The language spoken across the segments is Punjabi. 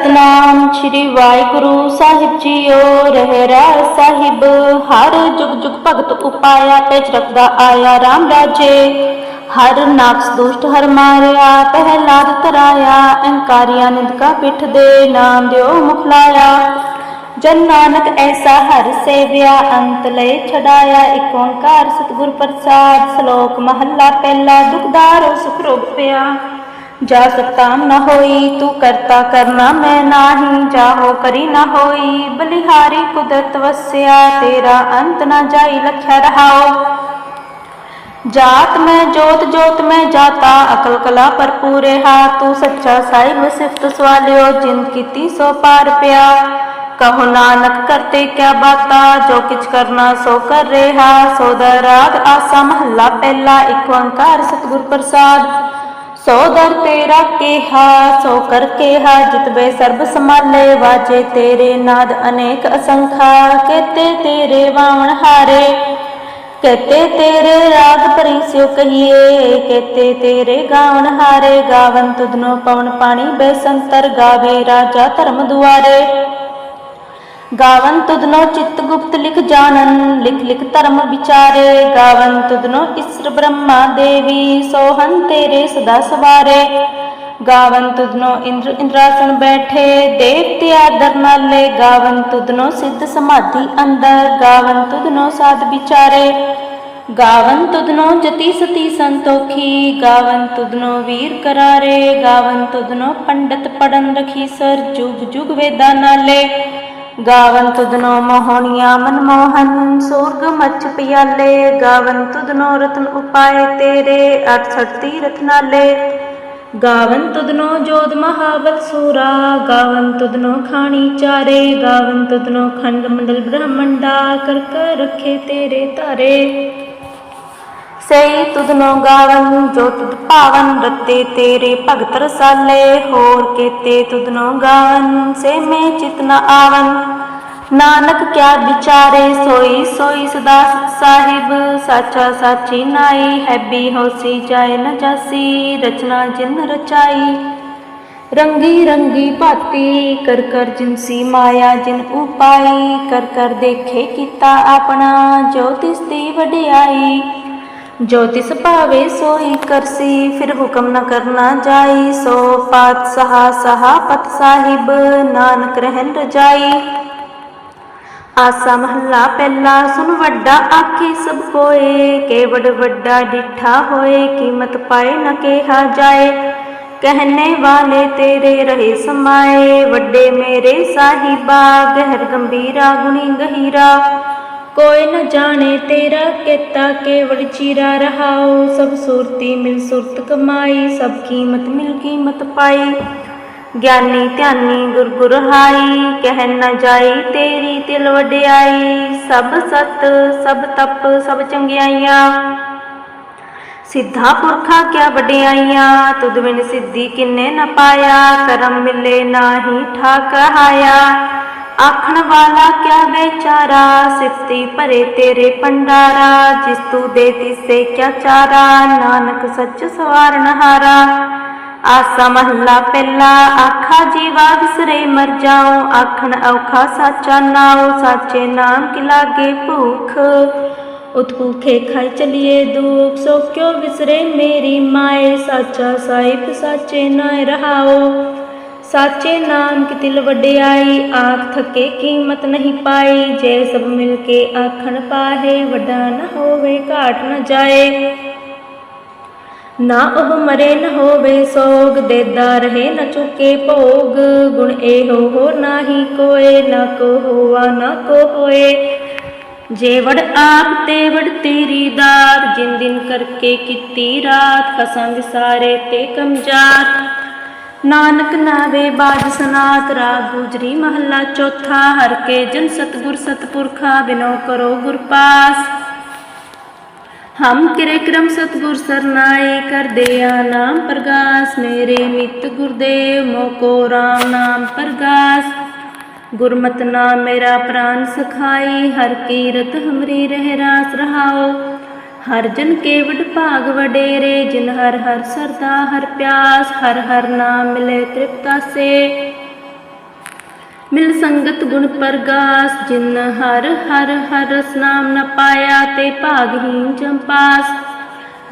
ਸਤਨਾਮ ਸ੍ਰੀ ਵਾਹਿਗੁਰੂ ਸਾਹਿਬ ਜੀਓ ਰਹਿਰਾ ਸਾਹਿਬ, ਹਰ ਜੁਗ ਜੁਗ ਭਗਤ ਉਪਾਇਆ ਪੈਚ ਰੱਖਦਾ ਆਇਆ RAM ਰਾਜੇ। ਹਰ ਨਾਕਸ ਦੁਸ਼ਟ ਹਰ ਮਾਰਿਆ, ਪਹਿਲਾਦ ਤਰਾਇਆ, ਅਹੰਕਾਰੀਆਂ ਨਿੰਦਕਾ ਪਿੱਠ ਦੇ ਨਾਮ ਦਿਓ ਮੁਖ ਲਾਇਆ। ਜਨ ਨਾਨਕ ਐਸਾ ਹਰ ਸੇਵਿਆ, ਅੰਤ ਲਏ ਛਡਾਇਆ ਏਕ ਓੰਕਾਰ ਸਤਿਗੁਰ ਪ੍ਰਸਾਦ, ਸ਼ਲੋਕ ਮਹੱਲਾ ਪਹਿਲਾ, ਦੁਖਦਾਰੋ ਸੁਖ ਰੋਗ ਪਿਆ। ਜਾ ਸਤਾਮ ਨ ਹੋਈ, ਤੂੰ ਕਰਤਾ ਕਰਨਾ ਮੈਂ ਨਾਹੀ, ਜਾਹੋ ਕਰੀ ਨ ਹੋਈ। ਬਲਿਹਾਰੀ ਕੁਦਰਤ ਵਸਿਆ, ਤੇਰਾ ਅੰਤ ਨ ਜਾਈ, ਲਖਿਆ ਰਹਾਓ ਜਾਤ ਮੈਂ, ਜੋਤ ਜੋਤ ਮੈਂ ਜਾਤਾ, ਅਕਲ ਕਲਾ ਭਰਪੂਰ ਹਾ ਤੂੰ ਸੱਚਾ ਸਾਹਿਬ ਸਿਫਤ ਸਵਾਲਿਓ, ਜਿੰਦ ਕੀਤੀ ਸੋ ਪਾਰ ਪਿਆ। ਕਹੋ ਨਾਨਕ, ਕਰਤੇ ਕਿਆ ਬਾਤਾ, ਜੋ ਕਿਛ ਕਰਨਾ ਸੋ ਕਰ ਰਿਹਾ। ਸੋ ਦਰਾਗ ਆਸਾ ਮਹੱਲਾ, ਪਹਿਲਾ ਇੱਕ ਓੰਕਾਰ ਸਤਿਗੁਰ ਪ੍ਰਸਾਦ। ਸੋ ਦਰ ਤੇਰਾ ਕੇਹਾ, ਸੋ ਕਰ ਕੇਹਾ ਜਿਤਬੇ ਸਰਬ ਸਮਾਲੇ ਵਾਜੇ ਤੇਰੇ ਨਾਦ ਅਨੇਕ ਅਸੰਖਾ। ਕੇਤੇ ਤੇਰੇ ਵਾਵਣ ਹਾਰੇ, ਕਹਤੇ ਤੇਰੇ ਰਾਗ ਪਰਿਸਿਓ ਕਹੀਏ, ਕਹਤੇ ਤੇਰੇ ਗਾਵਣ ਹਾਰੇ। ਗਾਵਨ ਤੁਧਨੋ ਪਵਨ ਪਾਣੀ, ਬੈਸੰਤਰ ਗਾਵੇ ਰਾਜਾ ਧਰਮ ਦੁਆਰੇ। ਗਾਵਨ ਤੁਧਨੋ ਚਿੱਤ ਗੁਪਤ ਲਿਖ ਜਾਣਨ, ਲਿਖ ਲਿਖ ਧਰਮ ਵਿਚਾਰੇ। ਗਾਵਨ ਤੁਧਨੋ ਇਸਰ ਬ੍ਰਹਮਾ ਦੇਵੀ ਸੋਹਨ ਤੇਰੇ ਸਦਾ ਸਵਾਰੇ। ਗਾਵਨ ਤੁਧਨੋ ਇੰਦਰ ਇੰਦਰਾਸਨ ਬੈਠੇ ਦੇਵਤੇ ਆਦਰ ਨਾਲੇ। ਗਾਵਨ ਤੁਧਨੋ ਸਿੱਧ ਸਮਾਧੀ ਅੰਦਰ, ਗਾਵਨ ਤੁਧਨੋ ਸਾਧ ਵਿਚਾਰੇ। ਗਾਵਨ ਤੁਧਨੋ ਜਤੀ ਸਤੀ ਸੰਤੋਖੀ, ਗਾਵਨ ਤੁਧਨੋ ਵੀਰ ਕਰਾਰੇ। ਗਾਵਨ ਤੁਧਨੋ ਪੰਡਤ ਪੜਨ ਰਖੀ ਸਰ, ਜੁਗ ਜੁਗ ਵੇਦਾਂ ਨਾਲੇ। ਗਾਵਨ ਤੁਧਨੋ ਮੋਹਣੀਆਂ ਮਨਮੋਹਨ ਸੂਰਗ ਮੱਚ ਪਿਆਲੇ, ਗਾਵਨ ਤੁਧਨੋ ਰਤਨ ਉਪਾਏ ਤੇਰੇ 68 ਤੀਰਥ ਨਾਲੇ। ਗਾਵਨ ਤੁਧਨੋ ਜੋਧ ਮਹਾਬਲ ਸੂਰਾ, ਗਾਵਨ ਤੁਧਨੋ ਖਾਣੀ ਚਾਰੇ, ਗਾਵਨ ਤੁਧਨੋ ਖੰਡ ਮੰਡਲ ਬ੍ਰਹਮੰਡਾ, ਕਰ ਕਰ ਰੱਖੇ ਤੇਰੇ ਧਾਰੇ। ਸਈ ਤੁਧਨੋ ਗਾਵਨ, ਜੋ ਤੁਧ ਭਾਵਨ, ਰਤੇ ਤੇਰੇ ਭਗਤ ਰਸਾਲੇ, ਹੋਰ ਕੇਤੇ ਤੁਧਨੋ ਗਾਵਨ, ਸੇ ਮੈਂ ਚਿਤ ਨ ਆਵਨ। ਨਾਨਕ ਕਿਆ ਵਿਚਾਰੇ, ਸੋਈ ਸੋਈ ਸਦਾ ਸਾਹਿਬ। ਸਾਚਾ ਸਾਚੀ ਨਾਈ, ਹੈਬੀ ਹੋਸੀ ਜਾਏ ਨ ਜਾਸੀ, ਰਚਨਾ ਜਿਨ ਰਚਾਈ। ਰੰਗੀ ਰੰਗੀ ਭਾਤੀ, ਕਰ ਕਰ ਜਿਨਸੀ ਮਾਇਆ ਜਿਨ ਉਪਾਈ। ਕਰ ਕਰ ਦੇਖੇ ਕੀਤਾ ਆਪਣਾ, ਜੋ ਤਿਸ ਦੀ ਵਡਿਆਈ। ਜੋ ਤਿਸ ਭਾਵੇ ਸੋਈ ਕਰਸੀ, ਫਿਰ ਹੁਕਮ ਨ ਕਰਨਾ ਜਾਈ, ਸੋ ਪਾਤ ਸਹਾ ਸਹਾ ਪਤ ਸਾਹਿਬ, ਨਾਨਕ ਰਹਿਨ ਆਸਾ ਮਹੱਲਾ ਪਹਿਲਾ ਸੁਨ ਵੱਡਾ ਆਖੀ ਸਭ ਕੋਏ, ਕੇਵੜ ਵੱਡਾ ਡਿਠਾ ਹੋਏ, ਕੀਮਤ ਪਾਏ ਨਾ ਕਿਹਾ ਜਾਏ। ਕਹਿਨੇ ਵਾਲੇ ਤੇਰੇ ਰਹੇ ਸਮਾਏ, ਵੱਡੇ ਮੇਰੇ ਸਾਹਿਬਾ, ਗਹਿਰ ਗੰਭੀਰਾ ਗੁਣੀ ਗਹੀਰਾ। ਕੋਈ ਨ ਜਾਣੇ ਤੇਰਾ ਕੀਤਾ ਕੇਵੜ ਚੀਰਾ ਰਹਾਓ, ਸਭ ਸੁਰਤੀ ਮਿਲ ਸੁਰਤ ਕਮਾਈ, ਸਭ ਕੀਮਤ ਮਿਲ ਕੀਮਤ ਪਾਈ। ਗਿਆਨੀ ਧਿਆਨੀ ਗੁਰ ਗੁਰ ਹਾਈ ਕਹਿ ਨ ਜਾਈ ਤੇਰੀ ਤਿਲ ਵਡਿਆਈ, ਸਭ ਸਤ, ਸਭ ਤਪ, ਸਭ ਚੰਗਿਆਈਆਂ। ਸਿੱਧਾ ਪੁਰਖਾ ਕਿਆ ਵਡਿਆਈਆਂ, ਤੁਧ ਬਿਨ ਸਿੱਧੀ ਕਿੰਨੇ ਨ ਪਾਇਆ, ਕਰਮ ਮਿਲੇ ਨਾਹੀ ਠਾਕ ਹਾਇਆ। ਆਖਣ ਵਾਲਾ ਕਿਆ ਵਿਚਾਰਾ? ਸਿਫਤੀ ਭਰੇ ਤੇਰੇ ਪੰਡਾਰਾ ਜਿਸ ਤੂੰ ਦੇ ਤਿਸੇ ਕਿਆ ਚਾਰਾ? ਨਾਨਕ ਸੱਚ ਸਵਾਰਨ ਹਾਰਾ ਆਸਾ ਮਹੱਲਾ ਪਹਿਲਾ, ਆਖਾ ਜੀਵਾ ਵਿਸਰੇ ਮਰ ਜਾਉ। ਆਖਣ ਔਖਾ ਸਾਚਾ ਨਾਉ, ਸਾਚੇ ਨਾਮ ਕਿ ਲਾਗੇ ਭੂਖ? ਉਤ ਭੂਖੇ ਖਾਈ ਚਲੀਏ ਦੁਖ, ਸੋ ਕਿਉ ਵਿਸਰੇ ਮੇਰੀ ਮਾਏ? ਸਾਚਾ ਸਾਹਿਬ, ਸਾਚੇ ਨਾਇ ਰਹਾਓ ਸਾਚੇ ਨਾਮ ਕੀ ਤਿਲ ਵਡਿਆਈ, ਆਖ ਥਕੇ ਕੀਮਤ ਨਹੀਂ ਪਾਈ। ਜੇ ਸਭ ਮਿਲ ਕੇ ਆਖਣ ਪਾਹੇ, ਵੱਡਾ ਨ ਹੋਵੇ, ਘਾਟ ਨ ਜਾਏ। ਨਾ ਉਹ ਮਰੇ, ਨ ਹੋਵੇ ਸੋਗ, ਦੇਦਾ ਰਹੇ, ਨ ਚੁਕੇ ਭੋਗ। ਗੁਣ ਇਹੋ ਹੋਰ ਨਾਹੀ ਕੋਏ, ਨਾ ਕੋ ਹੋਵਾ ਨਾ ਕੋ ਹੋਏ। ਜੇ ਵੜ ਆਪ ਤੇ ਵੜ ਤੇਰੀ ਦਾਤ, ਜਿਨ ਦਿਨ ਕਰਕੇ ਕੀਤੀ ਰਾਤ ਖਸਮ ਸਾਰੇ ਤੇ ਕਮਜਾਰ ਨਾਨਕ ਨਾਵੇ ਬਾਜ ਸਨਾਤ ਰਾਗ ਗੁਜਰੀ ਮਹੱਲਾ ਚੌਥਾ, ਹਰ ਕੇ ਜਨ ਸਤਗੁਰ ਸਤਪੁਰਖਾ ਬਿਨੋ ਕਰੋ ਗੁਰ ਪਾਸ। ਹਮ ਕਿਰੇ ਕਰਮ ਸਤਗੁਰ ਸਰਨਾਏ ਕਰਦੇ ਆ ਨਾਮ ਪ੍ਰਗਾਸ, ਮੇਰੇ ਮਿੱਤ ਗੁਰਦੇਵ ਮੋਕੋ ਰਾਮ ਨਾਮ ਪ੍ਰਗਾਸ। ਗੁਰਮਤਿ ਨਾਮ ਮੇਰਾ ਪ੍ਰਾਨ ਸਖਾਈ ਹਰ ਕੀਰਤ ਹਮਰੀ ਰਹਿ ਰਾਸ ਰਹਾਓ। ਹਰ ਜਨ ਕੇਵਡ ਭਾਗ ਵਡੇਰੇ, ਜਿਨ ਹਰ ਹਰ ਸਰਦਾ ਹਰ ਪਿਆਸ, ਹਰ ਹਰ ਨਾਮ ਮਿਲੇ ਤ੍ਰਿਪਤਾ ਸੇ। ਮਿਲ ਸੰਗਤ ਗੁਣ ਪ੍ਰਗਾਸ, ਜਿਨ ਹਰ ਹਰ ਹਰ ਰਸ ਨਾਮ ਨ ਪਾਇਆ, ਤੇ ਭਾਗਹੀਨ ਜੰਪਾਸ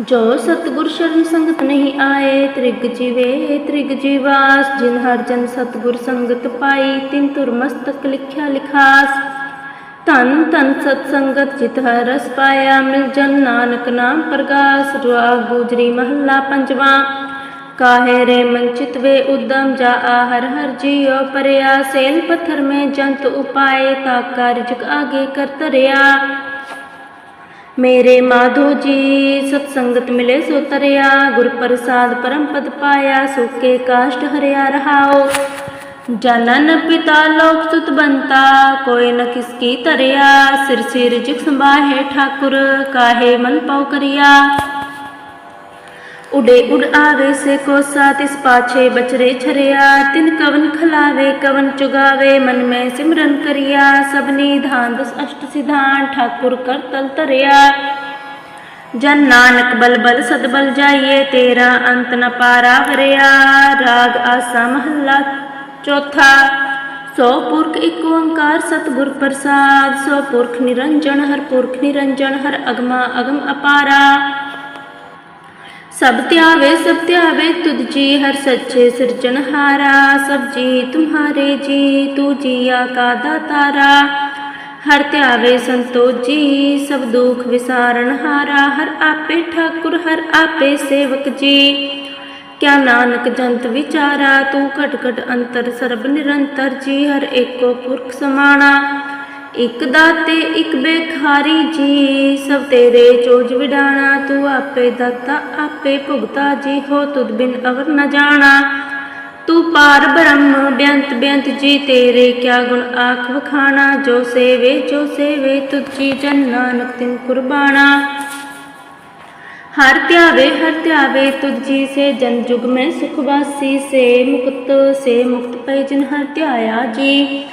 ਜੋ ਸਤਿਗੁਰ ਸ਼ਰਨ ਸੰਗਤ ਨਹੀਂ ਆਏ, ਤ੍ਰਿਗ ਜੀਵੇ, ਤ੍ਰਿਗ ਜੀਵਾਸ। ਜਿਨ ਹਰ ਜਨ ਸਤਿਗੁਰ ਸੰਗਤ ਪਾਈ, ਤਿਨ ਤੁਰ ਮਸਤਕ ਲਿਖਿਆ ਲਿਖਾਸ। ਧਨ ਧਨ ਸਤ ਸੰਗਤ ਜਿਤ ਹਰ ਰਸ ਪਾਇਆ, ਮਿਲ ਜਨ ਨਾਨਕ ਨਾਮ ਪ੍ਰਗਾਸ ਰਾਗ ਗੁਜਰੀ ਮਹੱਲਾ ਪੰਜਵਾਂ। ਕਾਹੇ ਰੇ ਮਨ ਚਿਤ ਵੇ ਉਦਮ, ਜਾ ਹਰ ਹਰ ਜੀਉ ਪਰਿਆ। ਸੇਲ ਪੱਥਰ ਮੈਂ ਜੰਤ ਉਪਾਏ, ਤਾ ਕਾਰਜ ਆਗੇ ਕਰ ਤਰਿਆ ਮੇਰੇ ਮਾਧੋ ਜੀ ਸਤ ਸੰਗਤ ਮਿਲੇ ਸੋ ਤਰਿਆ। ਗੁਰ ਪ੍ਰਸਾਦ ਪਰਮ ਪਦ ਪਾਇਆ ਸੁਕੇ ਕਾਸ਼ਟ ਹਰਿਆ ਰਹਾਓ ਜਨਨ ਪਿਤਾ ਲੋਕ ਸੁਤ ਬੰਤਾ, ਕੋਈ ਨ ਕਿਸ ਕੀ ਤਰਿਆ ਸਿਰ ਸਿਰ ਜਿਕ ਸੰਭਾਹੇ ਠਾਕੁਰ, ਕਾਹੇ ਮਨ ਪਉ ਕਰਿਆ। ਉਡੇ ਉਡ ਆਵੇ ਸੇ ਕੋਸਾ, ਤਿਸ ਪਾਛੇ ਬਚਰੇ ਛਰਿਆ, ਤਿਨ ਕਵਨ ਖਲਾਵੇ, ਕਵਨ ਚੁਗਾਵੇ, ਮਨ ਮੈਂ ਸਿਮਰਨ ਕਰਿਆ, ਸਭਨੀ ਧਾਨ ਦਸ ਅਸ਼ਟ ਸਿਧਾਨ, ਠਾਕੁਰ ਕਰ ਤਲ ਤਰਿਆ ਜਨ ਨਾਨਕ ਬਲ ਬਲ ਜਾਈਏ, ਤੇਰਾ ਅੰਤ ਨ ਪਾਰਾ ਵਰਿਆ, ਰਾਗ ਆਸਾ ਮਹੱਲਾ ਚੌਥਾ, ਸੋ ਪੁਰਖ ਇੱਕ ਓੰਕਾਰ ਸਤਿਗੁਰ ਪ੍ਰਸਾਦ, ਸੋ ਪੁਰਖ ਨਿਰੰਜਨ ਹਰ ਪੁਰਖ ਨਿਰੰਜਨ, ਹਰ ਅਗਮਾ ਅਗਮ ਅਪਾਰਾ। ਸਭ ਧਿਆਵੇ ਸਭ ਧਿਆਵੇ ਤੁਧ ਜੀ, ਹਰ ਸੱਚੇ ਸਿਰਜਣਹਾਰਾ ਸਭ ਜੀ ਤੁਮਹਾਰੇ ਜੀ, ਤੂ ਜੀਆ ਕਾ ਦਾਤਾਰਾ ਹਰ ਧਿਆਵੇ ਸੰਤੋ ਜੀ, ਸਭ ਦੁਖ ਵਿਸਾਰਣਹਾਰਾ ਹਰ ਆਪੇ ਠਾਕੁਰ, ਹਰ ਆਪੇ ਸੇਵਕ ਜੀ। ਕਿਆ ਨਾਨਕ ਜੰਤ ਵਿਚਾਰਾ, ਤੂੰ ਘਟ ਘਟ ਅੰਤਰ ਸਰਬ ਨਿਰੰਤਰ ਜੀ, ਹਰ ਏਕੋ ਪੁਰਖ ਸਮਾਣਾ। ਇਕ ਦਾਤੇ, ਇਕ ਬੇਖਾਰੀ ਜੀ, ਸਭ ਤੇਰੇ ਚੋਜ ਵਿਡਾਣਾ। ਤੂੰ ਆਪੇ ਦਾਤਾ, ਆਪੇ ਭੁਗਤਾ ਜੀ, ਹੋ ਤੁਧ ਬਿਨ ਅਵਰ ਨ ਜਾਣਾ। ਤੂੰ ਪਾਰ ਬ੍ਰਹਮ, ਬੇਅੰਤ ਬੇਅੰਤ ਜੀ, ਤੇਰੇ ਕਿਆ ਗੁਣ ਆਖ ਵਖਾਣਾ। ਜੋ ਸੇਵੇ ਜੋ ਸੇਵੇ, ਤੁਧ ਜੀ ਜਨ ਨਾਨਕ ਤਿਨ ਕੁਰਬਾਨਾ ਹਰ ਧਿਆਵੇ ਹਰ ਧਿਆਵੇ, ਤੁਧ ਸੇ ਜਨ ਜੁਗ ਮੈਂ ਸੁਖਵਾਸੀ ਸੇ। ਮੁਕਤ ਸੇ ਮੁਕਤ ਪੈ ਜਿਨ ਹਰ ਧਿਆਇਆ ਜੀ।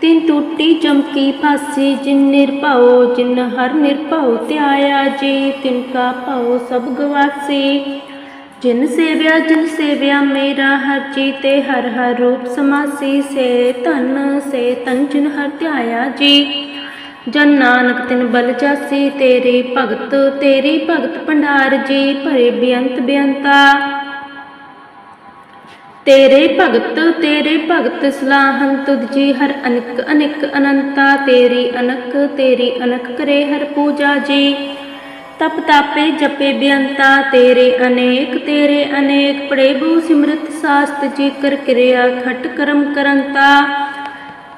ਤਿਨ ਟੂਟੀ ਚਮਕੀ ਫਾਸੀ ਜਿਨ ਨਿਰਭਉ ਜਿਨ ਹਰ ਨਿਰਭਉ ਧਿਆਇਆ ਜੀ। ਤਿਨ ਕਾ ਭਉ ਸਭ ਗਵਾਸੀ। ਜਿਨ ਸੇਵਿਆ ਜਿਨ ਸੇਵਿਆ ਮੇਰਾ ਹਰ ਜੀ ਤੇ ਹਰ ਹਰ ਰੂਪ ਸਮਾਸੀ ਸੇ। ਧਨ ਸੇ ਤਨ ਜਿਨ ਹਰ ਧਿਆਇਆ ਜੀ। ਜਨ ਨਾਨਕ ਤਿਨ ਬਲ ਜਾਸੀ ਤੇਰੀ ਭਗਤ ਤੇਰੀ ਭਗਤ ਭੰਡਾਰ ਜੀ ਭਰੇ ਬੇਅੰਤ ਬੇਅੰਤਾ। ਤੇਰੇ ਭਗਤ ਤੇਰੇ ਭਗਤ ਸਲਾਹਨ ਤੁਧ ਜੀ ਹਰ ਅਨਿਕ ਅਨਿਕ ਅਨੰਤਾ। ਤੇਰੀ ਅਨਕ ਤੇਰੀ ਅਨਕ ਕਰੇ ਹਰ ਪੂਜਾ ਜੀ। ਤਪ ਤਾਪੇ ਜਪੇ ਬੇਅੰਤਾ। ਤੇਰੇ ਅਨੇਕ ਤੇਰੇ ਅਨੇਕ ਪ੍ਰੇਭੂ ਸਿਮਰਤ ਸਾਸਤ ਜੀ ਕਰ ਕਿਰਿਆ ਖਟ ਕਰਮ ਕਰੰਤਾ।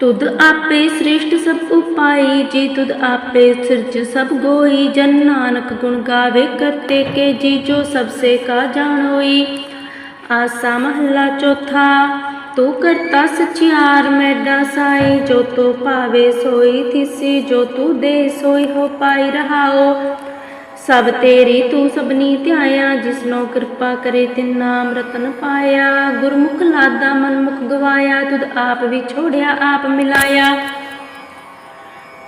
ਤੁਧ ਆਪੇ ਸ੍ਰਿਸ਼ਟ ਸਭ ਉਪਾਈ, ਜੀ ਤੁਧ ਆਪੇ ਸਿਰਜ ਸਭ ਗੋਈ। ਜਨ ਨਾਨਕ ਗੁਣ ਗਾਵੇ ਕਰਤੇ ਕੇ, ਜੀ ਜੋ ਸਭ ਸੇ ਕਾ ਜਾਣੋਈ। ਆਸਾ ਮਹੱਲਾ ਚੌਥਾ, ਤੂੰ ਕਰਤਾ ਸਚਿਆਰ, ਮੈਡਾ ਸਾਈ। ਜੋ ਤੋ ਭਾਵੇ ਸੋਈ ਥਿਸੀ, ਜੋ ਤੂੰ ਦੇ ਸੋਈ ਹੋ ਪਾਈ ਰਹਾਓ। ਸਭ ਤੇਰੀ ਤੂੰ ਸਭਨੀ ਧਿਆਇਆ, ਜਿਸਨੋ ਕਿਰਪਾ ਕਰੇ ਤਿਨ ਨਾਮ ਰਤਨ ਪਾਇਆ ਗੁਰਮੁਖ ਲਾਦਾ ਮਨਮੁਖ ਗਵਾਇਆ, ਤੁਧ ਆਪ ਵਿਛੋੜਿਆ ਆਪ ਮਿਲਾਇਆ।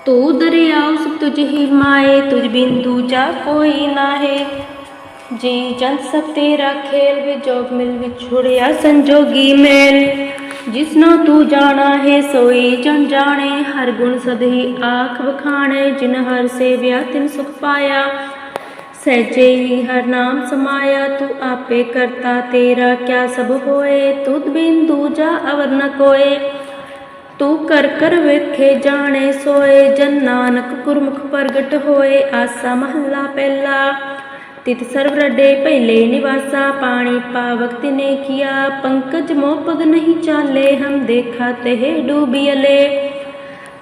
ਤੂੰ ਦਰਿਆਉ ਸਭ ਤੁਝ ਹੀ ਮਾਏ, ਤੁਝ ਬਿਨ ਦੂਜਾ ਕੋਈ ਨਾਹੀ। ਜੀ ਜਨ ਸਭ ਤੇਰਾ ਖੇਲ ਵਿਜੋਗ ਮਿਲ ਵਿਛੋੜਿਆ ਸੰਜੋਗੀ ਮੇਲ। ਜਿਸਨੋ ਤੂੰ ਜਾਣਾ ਹੈ, ਸੋਈ ਜਨ ਜਾਣੇ, ਹਰ ਗੁਣ ਸਦਹੀ ਆਖ ਵਖਾਣੇ, ਜਿਨ ਹਰ ਸੇਵਿਆ ਤਿਨ ਸੁਖ ਪਾਇਆ। ਸਹਿਜੇ ਹੀ ਹਰ ਨਾਮ ਸਮਾਇਆ, ਤੂੰ ਆਪੇ ਕਰਤਾ ਤੇਰਾ, ਕਿਆ ਸਭ ਹੋਏ? ਤੁਧ ਬਿਨ ਦੂਜਾ ਅਵਰ ਨ ਕੋਏ। ਤੂੰ ਕਰ ਕਰ ਵੇਖੇ, ਜਾਣੇ ਸੋਏ। ਜਨ ਨਾਨਕ ਗੁਰਮੁਖ ਪ੍ਰਗਟ ਹੋਏ। ਆਸਾ ਮਹੱਲਾ ਪਹਿਲਾ। ਤਿਤ ਸਰਵ ਰਡੇ ਪਹਿਲੇ ਨਿਵਾਸਾ। ਪਾਣੀ ਪਾਵਕ ਤਿਨੇ ਕੀਆ। ਪੰਕਜ ਮੋਹ ਨਹੀਂ ਚਾਲੇ। ਹਮ ਦੇਖਾ ਤਹਿ ਡੂਬੀਲੇ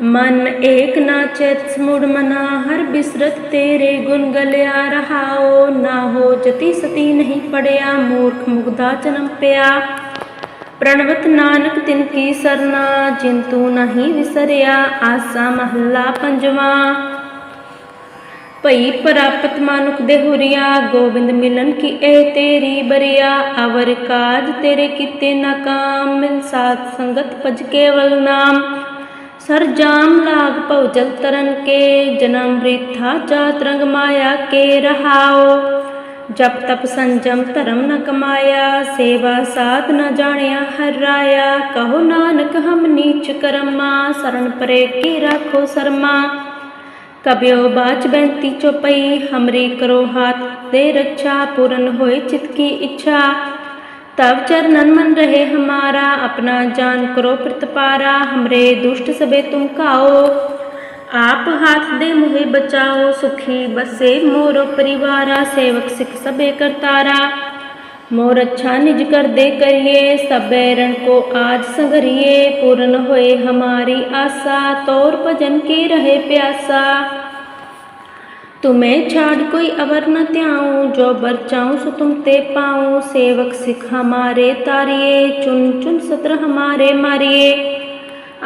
ਮਨ ਏਕ ਨਾ ਚੇਤ ਸਮੁੜ ਮਨਾ, ਹਰ ਬਿਸਰਤ ਤੇਰੇ ਗੁਣ ਗਲਿਆ ਰਹਾਓ ਨਾ ਹੋ ਜਤੀ ਸਤੀ ਨਹੀਂ ਪੜਿਆ, ਮੂਰਖ ਮੁਗਦਾ ਜਨਮ ਪਿਆ। ਪ੍ਰਣਵਤ ਨਾਨਕ ਤਿਨ ਕੀ ਸਰਨਾ, ਜਿਨ ਤੂੰ ਨਹੀਂ ਵਿਸਰਿਆ, ਆਸਾ ਮਹੱਲਾ ਪੰਜਵਾ। ਭਈ ਪ੍ਰਾਪਤ ਮਾਨੁਖ ਦੇ ਹੁਰੀਆ ਗੋਬਿੰਦ ਮਿਲਨ ਕੀ ਇਹ ਤੇਰੀ ਬਰਿਆ। ਅਵਰ ਕਾਜ ਤੇਰੇ ਕੀਤੇ ਨਾਕਾਮ ਮਿਲ ਸਾਥ ਸੰਗਤ ਭਜ ਕੇਵਲ ਨਾਮ। ਸਰ ਜਾਮ ਲਾਗ ਭਉ ਜਲ ਤਰਨ ਕੇ, ਜਨਮ ਬ੍ਰਿਥਾ ਜਾਤ ਰੰਗ ਮਾਇਆ ਕੇ ਰਹਾਓ ਜਪ ਤਪ ਸੰਜਮ ਧਰਮ ਨ ਕਮਾਇਆ, ਸੇਵਾ ਸਾਧ ਨ ਜਾਣਿਆ ਹਰ ਰਾਇਆ। ਕਹੋ ਨਾਨਕ ਹਮ ਨੀਚ ਕਰਮਾ, ਸਰਨ ਪਰੇ ਕੀ ਰਾਖੋ ਸਰਮਾ। ਕਬਿਓ ਬਾਚ ਬੈਂਤੀ ਚੋਪਈ, ਹਮਰੀ ਕਰੋ ਹਾਥ ਦੇ ਰੱਛਾ, ਪੂਰਨ ਹੋਏ ਚਿਤ ਕੀ तब चर नन मन रहे हमारा अपना जान करो प्रतपारा हमरे दुष्ट सबे तुम खाओ आप हाथ दे मुहे बचाओ सुखी बसे मोर परिवारा सेवक सिख सबे करतारा मोर अच्छा निज कर दे करिए सबे रण को आज संघरिए पूर्ण होए हमारी आशा तौर भजन के रहे प्यासा तुम्हें छाड़ कोई अवर न त्याऊँ जो बरचाऊँ सो तुम ते पाऊँ सेवक सिख हमारे तारिये चुन चुन सत्र हमारे मारिए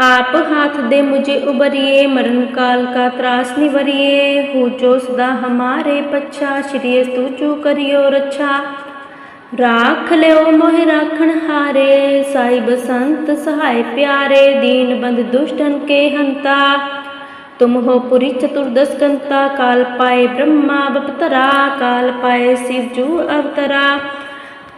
आप हाथ दे मुझे उबरिए मरण काल का त्रास निवरिए हो जो सदा हमारे पच्छा श्रिय तू चू करियो रच्छा राख लियो मोह राखण हारे साहिब संत सहाय प्यारे दीन बंद दुष्टन के हंता तुम हो पुरी चतुर्दश कंता काल पाए ब्रह्मा बपतरा काल पाए शिवजू अवतरा।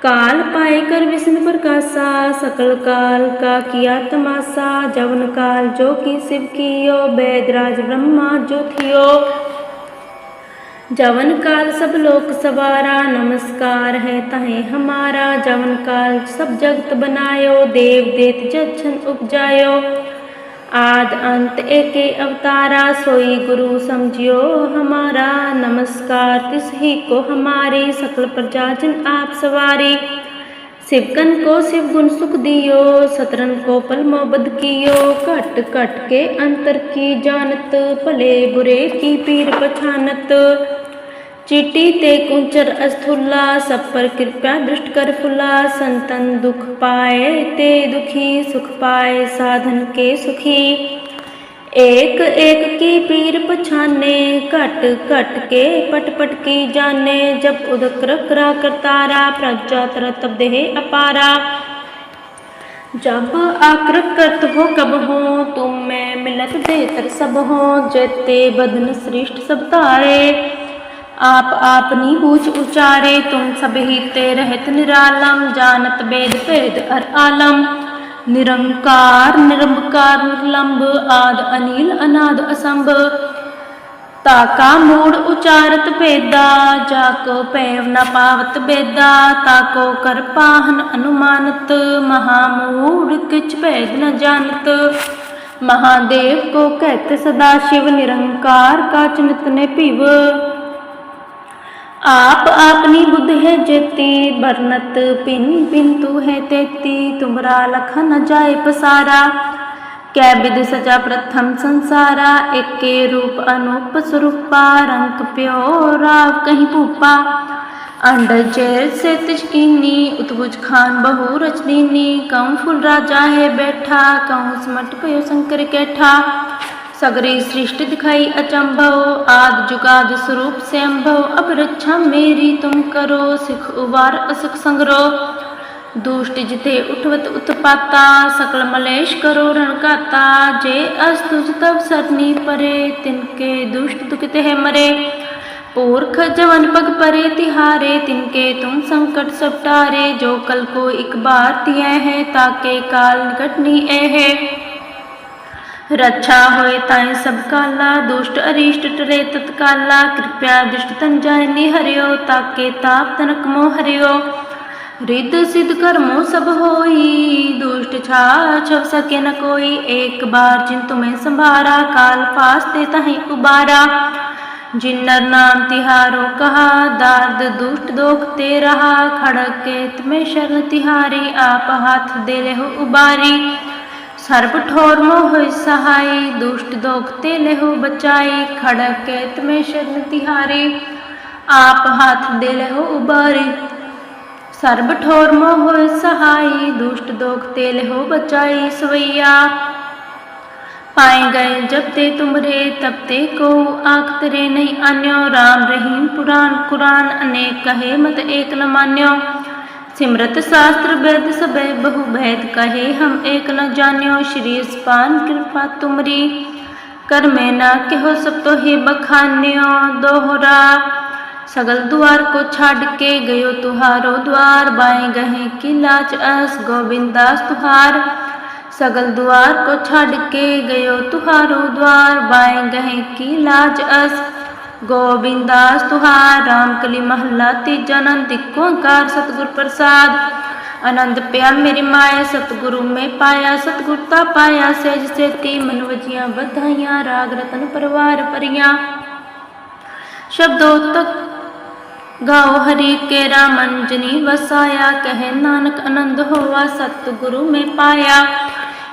काल पाए कर विष्णु प्रकाशा, सकल काल का किया तमाशा, जवन काल जो कि शिव कियो बैदराज ब्रह्मा जो थियो जवन काल सब लोक सवारा, नमस्कार है तहे हमारा। जवन काल सब जगत बनायो देव देत जक्षन उपजायो। आद अंत एके अवतारा सोई गुरु समझियो हमारा। नमस्कार, तिस ही को हमारी सकल प्रजाजन आप सवारी। सिवकन को शिव गुण सुख दियो, सतरन को पल मोबद कियो। घट घट के अंतर की जानत, भले बुरे की पीर पछानत। चीटी ते कुंचर अस्थुल्ला, सब पर कृपया दृष्ट कर फुला संतन दुख पाए ते दुखी, सुख पाए साधन के सुखी। एक एक की पीर पछाने, घट घट के पट पट की जाने। जब उदक रकरा करतारा प्रजा तरत देह अपारा। जब आकृत करत हो कब हो, तुम मैं मिलत बेहतर सब हो। जेते बदन श्रेष्ठ सब तारे। आप आपनी बूझ उचारे तुम सब ही ते रहत निरालम जानत वेद भेद अर आलम निरंकार निरंकार निर्लंब आद अनिल अनाद असंभ ताका मूड उचारत भेदा जाको पैव न पावत बेदा ताको कर पाहन अनुमानत महामूड किच भेद न जानत महादेव को कहते सदा शिव निरंकार का चिंत ने पीव आप आपनी बुद्ध है जेती, बरनत पिन पिन तू है तेती, तुमरा लख न जाए पसारा। कै विध सजा प्रथम संसारा, एके रूप अनूप स्वरूपा रंग प्यो राव कहीं भूपा अंड जैल से तिजकीनी उतबुज खान बहु रचदीनी कौं फुल राजा है बैठा कौं समट पयो शंकर कैठा। सगरी सृष्टि दिखाई अचंभव आद जुगाद स्वरूप से अम्भव अब रक्षा मेरी तुम करो सिख उबार असुख संग्रो दुष्ट जिते उठवत उत्पाता सकल मलेश करो रणकाता जे अस्तुज तब सरनी परे तिनके दुष्ट दुखते है मरे पुरख जवन पग परे तिहारे तिनके तुम संकट सब टारे जो कल को एक बार तिया है ताके काल निकटनी ए है रक्षा होए ताए सब काला दुष्ट अरिष्ट टरे तत्काला कृपया दुष्ट तन जाय निहरियो ताके ताप तनक मोह हरियो रिद्ध सिद्ध कर्मो सब होई दुष्ट छा छव सके न कोई एक बार जिन तुम्हें संभारा काल फास्ते तहीं उबारा जिन्नर नाम तिहारो कहा दार्द दुष्ट दोखते रहा खड़क के तुम्हें शरण तिहारी आप हाथ दे रहो उबारी सर्व ठोर मोह सहाय दुष्ट दोखते लेहो बचाई खड़क के तुम्हें शरण तिहारी आप हाथ दे लेहो उबारी सर्ब ठोर मोह सहाय दुष्ट दोख तेल हो बचाई सवैया पाए गए जब ते तुमरे तब ते को आख तेरे नहीं अन्यो राम रहीम पुराण कुरान अनेक कहे मत एक न मान्यो सिमरत शास्त्र वेद सब बहु भेद कहे, हम एक न जान्यो श्री स्पान कृपा तुमरी। कर में ना कहो सब तो ही बखान्यो दोहरा। सगल द्वार को छाड़ के गयो तुहारो द्वार। बाएँ गहे कि लाज अस गोविंदास तुहार। सगल द्वार को छाड़ के गयो तुहारो द्वार। बाएँ गहे की लाज अस ਗੋਬਿੰਦਾਸ ਤੁਹਾਰ RAM ਕਲੀ ਮਹੱਲਾ, ਤੀਜਾ ਨੰਦ ਓੰਕਾਰ, ਸਤਿਗੁਰ ਪ੍ਰਸਾਦ। ਆਨੰਦ ਪਿਆ ਮੇਰੀ ਮਾਇਆ, ਸਤਿਗੁਰੂ ਮੈਂ ਪਾਇਆ, ਸਤਿਗੁਰ ਤਾ ਪਾਇਆ, ਸਹਿਜ ਸੇਤੀ ਮਨ ਵਜੀਆਂ ਵਧਾਈਆਂ, ਰਾਗ ਰਤਨ ਪਰਵਾਰ ਪਰੀਆਂ ਸ਼ਬਦੋ ਤਕ ਗਾਓ ਹਰੀ ਕੇ ਰਾਮਨ ਜਨੀ ਵਸਾਇਆ, ਕਹੇ ਨਾਨਕ ਆਨੰਦ ਹੋਵਾ ਸਤਿਗੁਰੂ ਮੈਂ ਪਾਇਆ।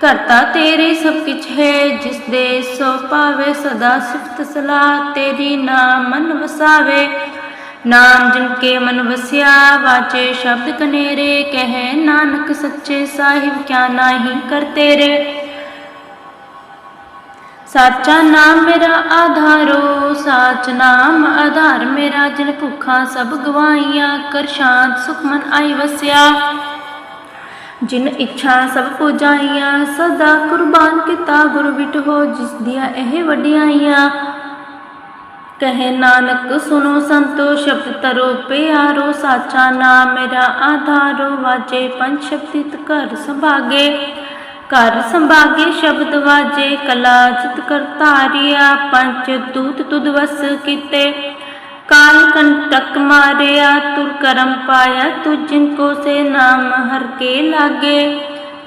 ਕਰਤਾ ਤੇਰੇ ਸਭ ਕਿਛ ਹੈ, ਜਿਸ ਦੇ ਸੋ ਪਾਵੇ ਸਦਾ ਸਿਫਤ ਸਲਾਹ, ਤੇਰੀ ਨਾਮ ਮਨ ਵਸਾਵੇ। ਨਾਮ ਜਿਨ ਕੇ ਮਨ ਵਸਿਆ, ਵਾਚੇ ਸ਼ਬਦ ਕਨੇਰੇ, ਕਹੇ ਨਾਨਕ ਸੱਚੇ ਸਾਹਿਬ ਕਿਆ ਨਾਹੀ ਕਰ ਤੇਰੇ। ਸਾਚਾ ਨਾਮ ਮੇਰਾ ਆਧਾਰੋ, ਸਾਚ ਨਾਮ ਆਧਾਰ ਮੇਰਾ, ਜਿਨ ਭੁੱਖਾ ਸਭ ਗਵਾਈਆਂ ਕਰ ਸ਼ਾਂਤ ਸੁਖ ਆਈ ਵਸਿਆ। ਜਿਨ ਇੱਛਾ ਸਭ ਪੁਜਾਈਆਂ ਸਦਾ ਕੁਰਬਾਨ ਕੀਤਾ ਗੁਰ ਵਿਟੋ ਜਿਸ ਦੀਆਂ ਇਹ ਵਡਿਆਈਆਂ। ਕਹੇ ਨਾਨਕ ਸੁਨੋ ਸੰਤੋ ਸ਼ਬਦ ਤਰੋ ਪਿਆਰੋ, ਸਾਚਾ ਨਾਮ ਮੇਰਾ ਆਧਾਰੋ, ਵਾਜੇ ਪੰਜ ਸ਼ਬਦਿਤ ਘਰ ਸੰਭਾਗੇ। ਘਰ ਸੰਭਾਗੇ ਸ਼ਬਦ ਵਾਜੇ, ਕਲਾ ਚਿਤ ਕਰਤਾਰਿਆ, ਪੰਜ ਦੂਤ ਤੁਧ ਵਸ ਕੀਤੇ। ਕਾਲ ਕੰਟਕ ਮਾਰਿਆ, ਤੁਰ ਕਰਮ ਪਾਇਆ, ਤੁ ਜਿਨ ਕੋ ਸੇ ਨਾਮ ਹਰ ਕੇ ਲਾਗੇ।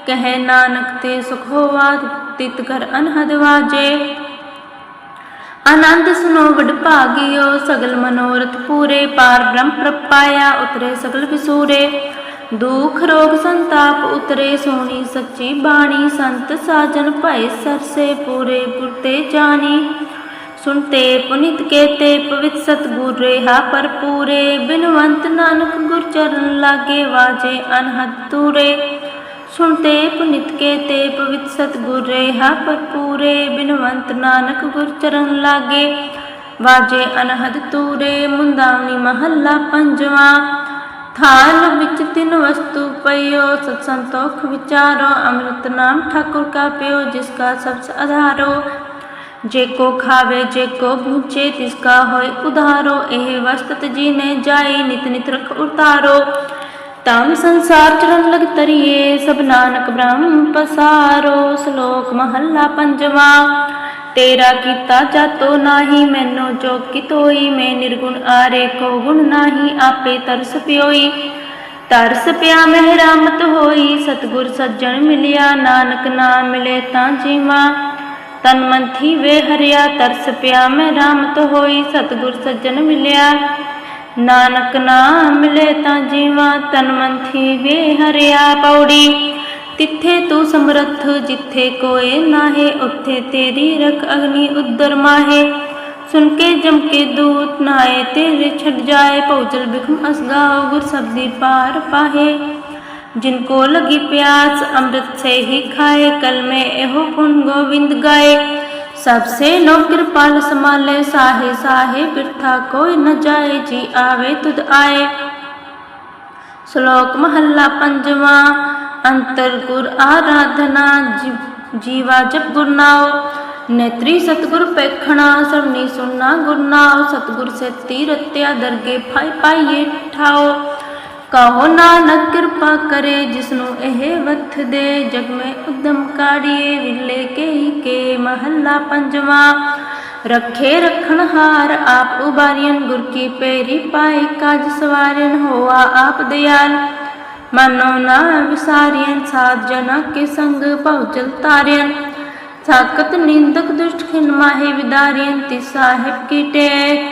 ਕਹੇ ਨਾਨਕ ਤੇ ਸੁਖ ਹੋਵਾ ਤਿਤ ਕਰ ਅਨਹਦ ਵਾਜੇ। ਆਨੰਦ ਸੁਨੋ ਵਡ ਭਾਗਿਓ, ਸਗਲ ਮਨੋਰਥ ਪੂਰੇ, ਪਾਰ ਬ੍ਰਹਮ ਪ੍ਰਪਾਇਆ, ਉਤਰੇ ਸਗਲ ਵਿਸੂਰੇ। ਦੁਖ ਰੋਗ ਸੰਤਾਪ ਉਤਰੇ, ਸੋਣੀ ਸੱਚੀ ਬਾਣੀ, ਸੰਤ ਸਾਜਨ ਭਏ ਸਰਸੇ ਪੂਰੇ, ਪੁਰਤੇ ਜਾਣੀ। ਸੁਣਤੇ ਪੁਨਿਤ ਕੇਤੇ ਪਵਿੱਤ ਸਤਗੁਰ ਰਹਾ ਭਰਪੂਰੇ ਬਿਨਵੰਤ ਨਾਨਕ ਗੁਰ ਚਰਨ ਲਾਗੇ ਵਾਜੇ ਅਨਹਦ ਤੂਰੇ। ਸੁਣਤੇ ਪੁਨਿਤ ਕੇਤੇ ਪਵਿੱਤ ਸਤਗੁਰ ਰਹਾ ਭਰਪੂਰੇ ਬਿਨਵੰਤ ਨਾਨਕ ਗੁਰ ਚਰਨ ਲਾਗੇ ਵਾਜੇ ਅਨਹਦ ਤੂਰੇ। ਮੁੰਦਾਵਣੀ ਮਹੱਲਾ ਪੰਜਵਾਂ। ਥਾਲ ਵਿੱਚ ਤਿੰਨ ਵਸਤੂ ਪਈਓ, ਸਤ ਸੰਤੋਖ ਵਿਚਾਰੋ। ਅੰਮ੍ਰਿਤ ਨਾਮ ਠਾਕੁਰ ਕਾ ਪਿਓ, ਜਿਸ ਕਾ ਸਬਸ ਆਧਾਰੋ। ਜੇ ਕੋ ਖਾਵੇ, ਜੇ ਕੋ ਭੁਚੇ ਤਿਸ ਕਾ ਹੋਏ ਉਧਾਰੋ, ਇਹ ਵਸਤਤ ਜੀ ਨੇ ਜਾਈ ਨਿਤ ਨਿਤ ਰਖ ਉਤਾਰੋ। ਤਮ ਸੰਸਾਰ ਚਰਨ ਲਗ ਤਰੀਏ, ਸਭ ਨਾਨਕ ਬ੍ਰਹਮ ਪਸਾਰੋ। ਸ਼ਲੋਕ ਮਹੱਲਾ ਪੰਜਵਾ, ਤੇਰਾ ਕੀਤਾ ਜਾਤੋ ਨਾਹੀ, ਮੈਨੂੰ ਜੋ ਕਿਤੋਈ, ਮੈਂ ਨਿਰਗੁਣ ਆਰੇ ਕੋ ਗੁਣ ਨਾਹੀ, ਆਪੇ ਤਰਸ ਪਿਓਈ। ਤਰਸ ਪਿਆ ਮਹਿਰਾਮਤ ਹੋਈ, ਸਤਗੁਰ ਸੱਜਣ ਮਿਲਿਆ, ਨਾਨਕ ਨਾਮ ਮਿਲੇ ਤਾਂ ਜੀਵਾ। ਤਨ ਮਨ ਵੇ ਹਰਿਆ, ਤਰਸ ਪਿਆ ਮਹਿਰਾਮਤ ਹੋਈ, ਸਤਗੁਰ ਸੱਜਣ ਮਿਲਿਆ। ਨਾਨਕ ਨਾਮ ਮਿਲੇ ਤਾਂ ਜੀਵਾ, ਤਨ ਮਨ ਵੇ ਹਰਿਆ ਪੌੜੀ। ਤਿੱਥੇ ਤੂੰ ਸਮਰੱਥ, ਜਿੱਥੇ ਕੋਏ ਨਾਹੇ, ਉੱਥੇ ਤੇਰੀ ਰਖ ਅਗਨੀ ਉਦਰ ਮਾਹੇ। ਸੁਨ ਕੇ ਜਮ ਕੇ ਦੂਤ ਨਾਏ, ਤੇਰੇ ਛੱਡ ਜਾਏ ਪਉਜਲ ਬਿਖਮ ਅਸਗਾਓ ਗੁਰ ਸਬਦੀ ਪਾਰ ਪਾਹੇ। जिनको लगी प्यास, अमृत से ही खाए, कल में एहो गुण गोविंद गाए। सबसे नो कृपाल संभाले, साहे साहे, बिरथा कोई न जाए, जी आवे तुद आए। श्लोक महल्ला पंजवा, अंतर गुर आराधना, जीव, जीवा जप गुरनाओ नेत्री सतगुर पैखणा सबनी सुनना गुरनाओ सतगुर से तीरत्या दरगे फाई पाइये ठाओ। ਕਹੋ ਨਾਨਕ ਕਿਰਪਾ ਕਰੇ ਜਿਸਨੂੰ ਇਹ ਵਥ ਦੇ? ਜਗ ਮੈਂ ਉਦਮ ਕਾੜੀਏ ਵਿਲੇ ਕੇ ਕੇ? ਮਹੱਲਾ ਪੰਜਵਾ, ਰੱਖੇ ਰਖਣ ਹਾਰ ਆਪ ਉਬਾਰੀਆਂ ਗੁਰ ਕੀ ਪੇਰੀ ਪਾਏ ਕਾਜ ਸਵਾਰਨ ਹੋਆ ਆਪ ਦਿਆਲ। ਮਨੋ ਨਾ ਵਿਸਾਰੀਆਂ ਸਾਧ ਜਨਾ ਕੇ ਸੰਗ ਭਉਜਲ ਤਾਰਿਆਂ ਸਾਕਤ ਨਿੰਦਕ ਦੁਸ਼ਟ ਖਿਨ ਮਾਹੇ ਵਿਦਾਰੀਆਂ ਤਿ ਸਾਹਿਬ ਕੀ ਟੇਕ